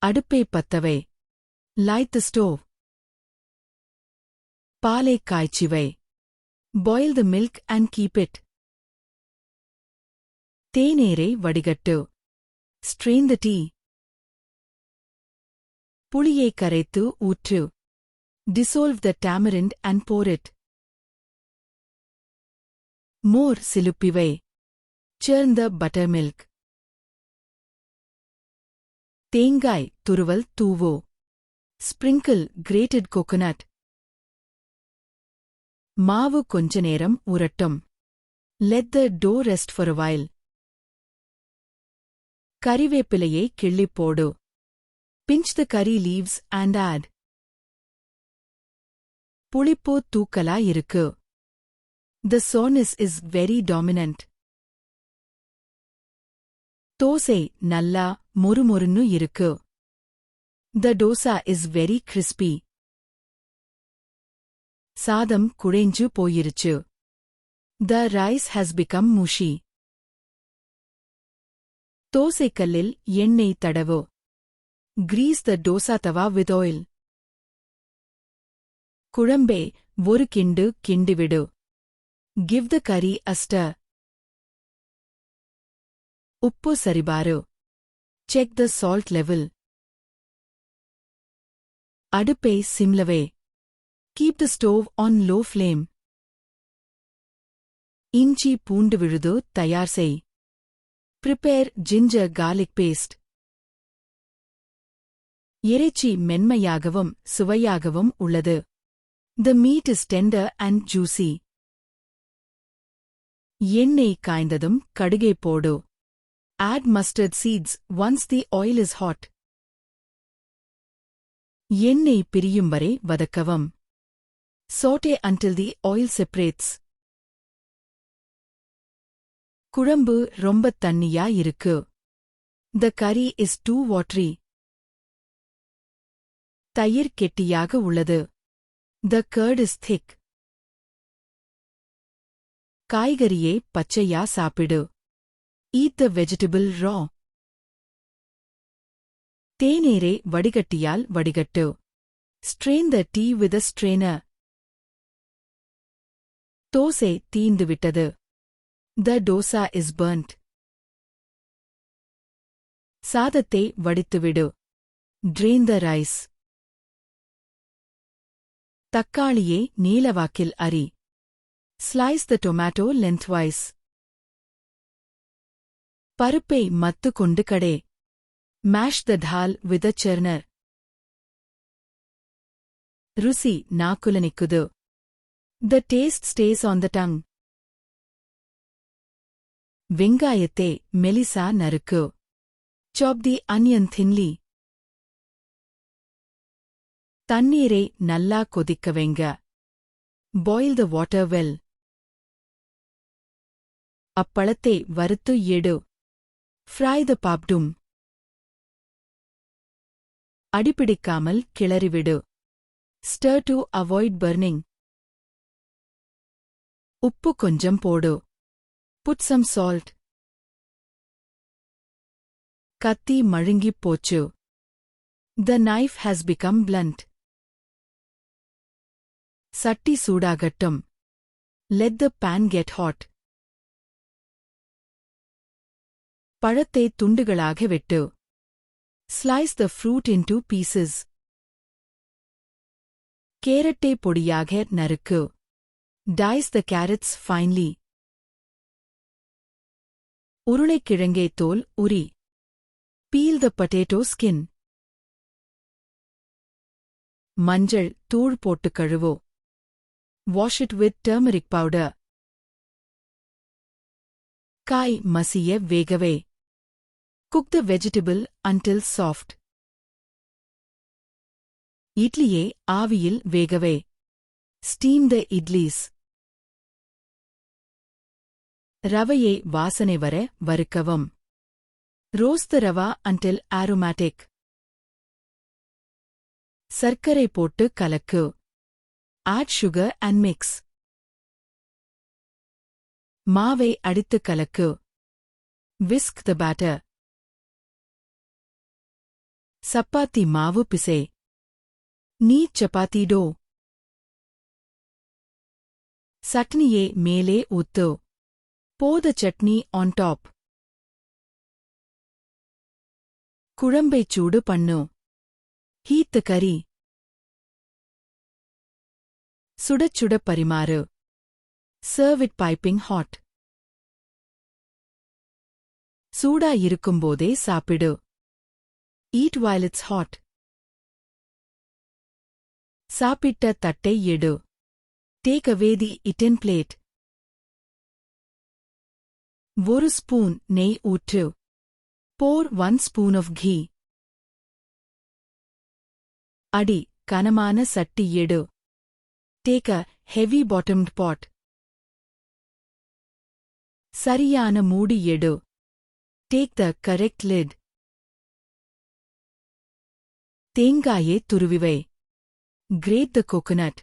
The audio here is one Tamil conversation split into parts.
அடுப்பை பத்தவை. லைட் த ஸ்டோவ் பாலை காய்ச்சிவை. Boil the milk and keep it தேநீரை வடிகட்டு. ஸ்ட்ரெயின் த டீ புளியை கரைத்து ஊற்று. Dissolve the tamarind and pour it. மோர் சிலுப்பிவை. Churn the buttermilk. தேங்காய் துருவல் தூவோ. ஸ்பிரிங்கிள் கிரேட்டட் கோகோனட் மாவு கொஞ்ச நேரம் உரட்டும். Let the dough rest for while கறிவேப்பிலையை கிள்ளிப் போடு. Pinch the curry leaves and add புளிப்பு தூக்கலா இருக்கு. The sourness is very dominant dosa நல்லா மொறுமொறுன்னு இருக்கு. The dosa is very crispy சாதம் குழைஞ்சு போயிருச்சு. The rice has become mushy தோசைக்கல்லில் எண்ணெய் தடவு. Grease the dosa tawa with oil குழம்பே ஒரு கிண்டு கிண்டிவிடு. Give the curry a stir உப்பு சரிபாரு. செக் த சால்ட் லெவல் அடுப்பை சிம்லவே. Keep the stove on low flame இஞ்சி பூண்டு விழுது தயார் செய். ப்ரிப்பேர் ஜிஞ்சர் கார்லிக் பேஸ்ட் இறைச்சி மென்மையாகவும் சுவையாகவும் உள்ளது. The meat is tender and juicy எண்ணெய் காய்ந்ததும் கடுகை போடு. Add mustard seeds once the oil is hot எண்ணெய் பிரியும் வரை வதக்கவும். Saute until the oil separates குழம்பு ரொம்ப தண்ணியா இருக்கு. The curry is too watery தயிர் கெட்டியாக உள்ளது. த கர்ட் இஸ் திக் காய்கறியை பச்சையா சாப்பிடு. ஈட் த வெஜிடபிள் ரா தேநீரை வடிகட்டியால் வடிகட்டு. Strain the tea with a strainer dosa தீந்துவிட்டது த டோசா இஸ் பர்ன்ட் சாதத்தை வடித்துவிடு ட்ரெயின் த ரைஸ் தக்காளியை நீலவாக்கில் அரி. ஸ்லைஸ் த டொமேட்டோ லென்த்வைஸ் பருப்பை மத்து கொண்டு கடே. மேஷ் த தால் வித் செர்னர் ருசி நாக்குல நிக்குது the taste stays on the tongue வெங்காயத்தை மெலிசா நறுக்கு. சாப் தி அனியன் தின்லி தண்ணீரை நல்லா கொதிக்க வைங்க. பாயில் த வாட்டர் வெல் அப்பழத்தை வறுத்து எடு. ஃப்ரை த பாப்டும் அடிப்பிடிக்காமல் கிளறிவிடு ஸ்டர் டு அவாய்ட் பர்னிங் உப்பு கொஞ்சம் போடு புட் சம் சால்ட் கத்தி மழுங்கிப் போச்சு the knife has become blunt சட்டி சூடாகட்டும் let the pan get hot பழத்தை துண்டுகளாக வெட்டு. Slice the fruit into pieces கேரட்டை பொடியாக நறுக்கு. டைஸ் த கேரட்ஸ் ஃபைன்லி உருளைக்கிழங்கை தோல் உரி. பீல் த பொட்டேட்டோ ஸ்கின் மஞ்சள் தூள் போட்டு கழுவோ. Wash it with turmeric powder காய் மசிய வேகவே. Cook the vegetable until soft இட்லியை ஆவியில் வேகவே. ஸ்டீம் த இட்லீஸ் ரவையை வாசனை வர வறுக்கவும். Roast the rava until aromatic சர்க்கரை போட்டு கலக்கு. ஆட் சுகர் அண்ட் மிக்ஸ் மாவை அடித்து கலக்கு. விஸ்க் த பேட்டர் சப்பாத்தி மாவு பிசே. நீ சப்பாத்தி டோ. சட்னியே மேலே ஊத்து. போத சட்னி ஆன் டாப் குழம்பை சூடு பண்ணு. ஹீத்து கறி. சுடச் சுட பரிமாறு. சர்வ் இட் பைப்பிங் ஹாட் சூடா இருக்கும்போதே சாப்பிடு. Eat while it's hot. சாப்பிட்ட தட்டை எடு. Take away the eaten plate. ஒரு ஸ்பூன் நெய் ஊற்று. Pour one spoon of ghee அடி கனமான சட்டி எடு. டேக் அ ஹெவி பாட்டம்ட் பாட் சரியான மூடி எடு. டேக் த கரெக்ட் லிட் தேங்காயே துருவிவை. கிரேட் த கோகனட்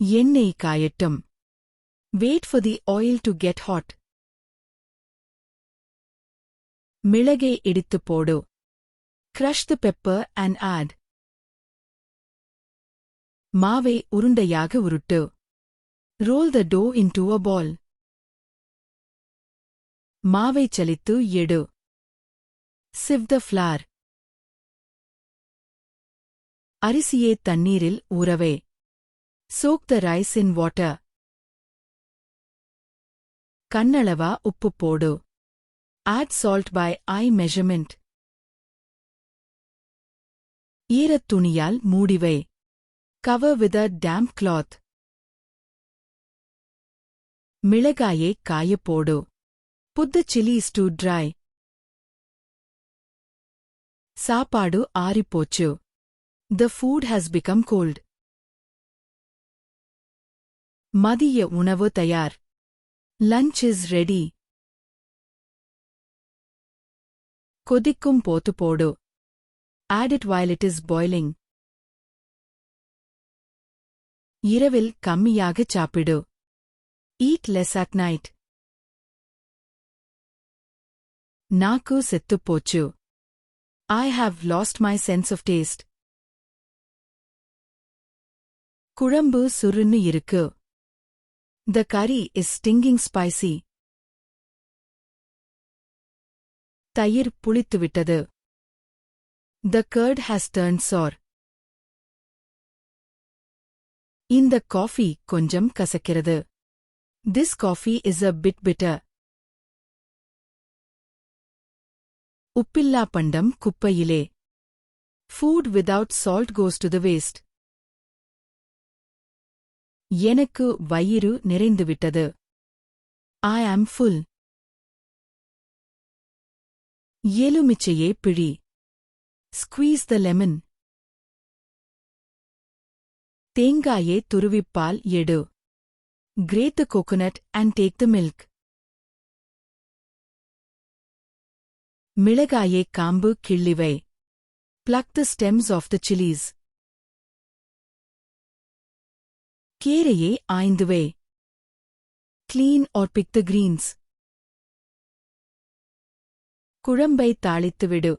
எண்ணெய் காயட்டும். Wait for the oil to get hot மிளகை இடித்துப் போடு. Crush the pepper and add மாவை உருண்டையாக உருட்டு. Roll the dough into a ball மாவை சலித்து எடு. Sieve the flour. அரிசியே தண்ணீரில் ஊறவே. Soak the rice in water. கண்ணளவா உப்பு போடு. Add salt by eye measurement ஈரத் துணியால் மூடிவை. Cover with a damp cloth மிளகாயை காயப்போடு புத்த புட் சில்லிஸ் டு ட்ரை சாப்பாடு ஆறிப்போச்சு. The food has become cold மதிய உணவு தயார். லஞ்ச் இஸ் ரெடி கொதிக்கும் போத்து போடு. Add it while it is boiling இரவில் கம்மியாகச் சாப்பிடு. ஈட் லெஸ் அட் நைட் நாக்கு செத்துப் போச்சு I have lost my sense of taste குழம்பு சுருன்னு இருக்கு the curry is stinking spicy தயிர் புளித்துவிட்டது the curd has turn sour இந்த காஃபி கொஞ்சம் கசக்கிறது this coffee is a bit bitter உப்பில்லா பண்டம் குப்பையிலே. Food without salt goes to the waste எனக்கு வயிறு நிறைந்துவிட்டது. ஐ ஆம் ஃபுல் எலுமிச்சையே பிழி. ஸ்குவீஸ் த லெமன் தேங்காயே துருவிப்பால் எடு. Grate the coconut and take the milk மிளகாயே காம்பு கிள்ளிவை pluck the stems off the chillies கீரையே ஆய்ந்துவே clean or pick the greens குழம்பை தாளித்துவிடு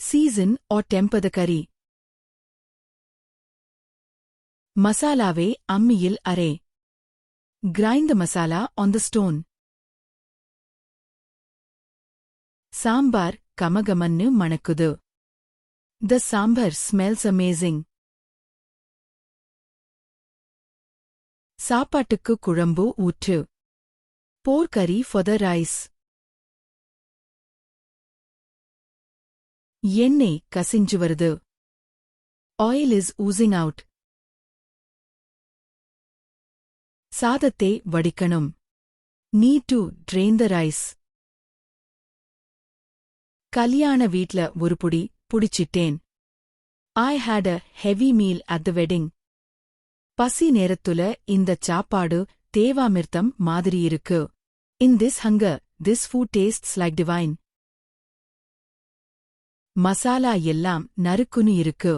சீசன் ஆர் டெம்பர் கறி மசாலாவே அம்மியில் array. Grind the masala on the stone sambar கமகமன்னு மணக்குது. த சாம்பார் ஸ்மெல்ஸ் அமேசிங் சாப்பாட்டுக்கு குழம்பு ஊற்று. போர்க்கறி ஃபார் த ரைஸ் எண்ணெய் கசிஞ்சு வருது. ஆயில் இஸ் ஊசிங் அவுட் சாதத்தை வடிக்கணும். நீ டு ட்ரெயின் த ரைஸ் கல்யாண வீட்ல ஒரு புடி புடிச்சிட்டேன். I hate a heavy meal at the wedding பசி நேரத்துல இந்த சாப்பாடு தேவாமிர்த்தம் மாதிரி இருக்கு. In this hunger this food tastes like divine masala எல்லாம் நறுக்குன்னு இருக்கு.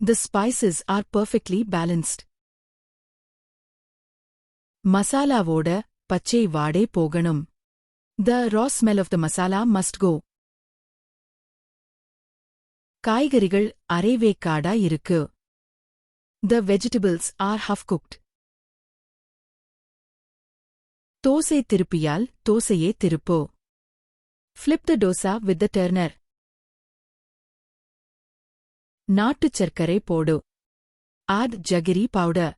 The spices are perfectly balanced மசாலாவோட பச்சை வாடே போகணும். The raw smell of the masala must go காய்கறிகள் அரைவேக்காடா இருக்கு. The vegetables are half cooked dosa திருப்பியால் தோசையே திருப்போ. Flip the dosa with the turner நாட்டுச் சர்க்கரை போடு. ஆட் ஜகிரி பவுடர்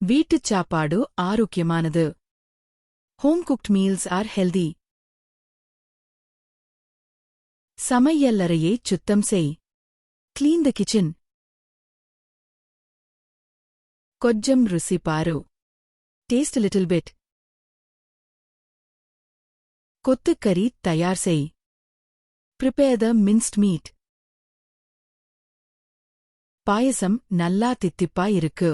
வீட்டுச் சாப்பாடு ஆரோக்கியமானது. Home cooked meals are healthy சமையலறையை சுத்தம் செய் క్లీన్ ద కిచెన్ కొంచెం రుచి పారు టేస్ట్ లిటిల్ బిట్ கொத்து கறி தயார் செய் ப்ரிப்பேர் த மின்ஸ்ட் மீட் பாயசம் நல்லா தித்திப்பா இருக்கு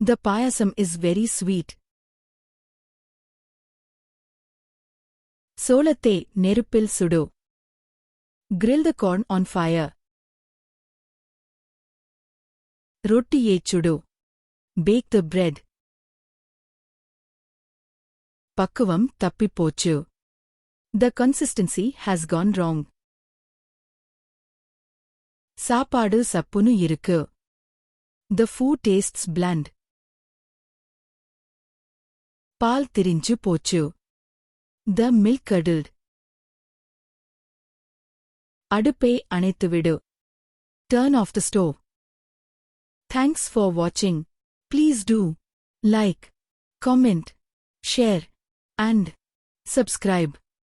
the payasam is very sweet சோளத்தை நெருப்பில் சுடு grill the corn on fire ரொட்டியை சுடு பேக் த பிரெட் பக்குவம் தப்பிப்போச்சு the consistency has gone wrong சாப்பாடு சப்புனு இருக்கு த ஃபுட் டேஸ்ட்ஸ் பிளண்ட் பால் திரிஞ்சு போச்சு த மில்க் கடல்ட் அடுப்பை அணைத்துவிடு turn off the stove Thanks for watching. Please do like, comment, share, and subscribe.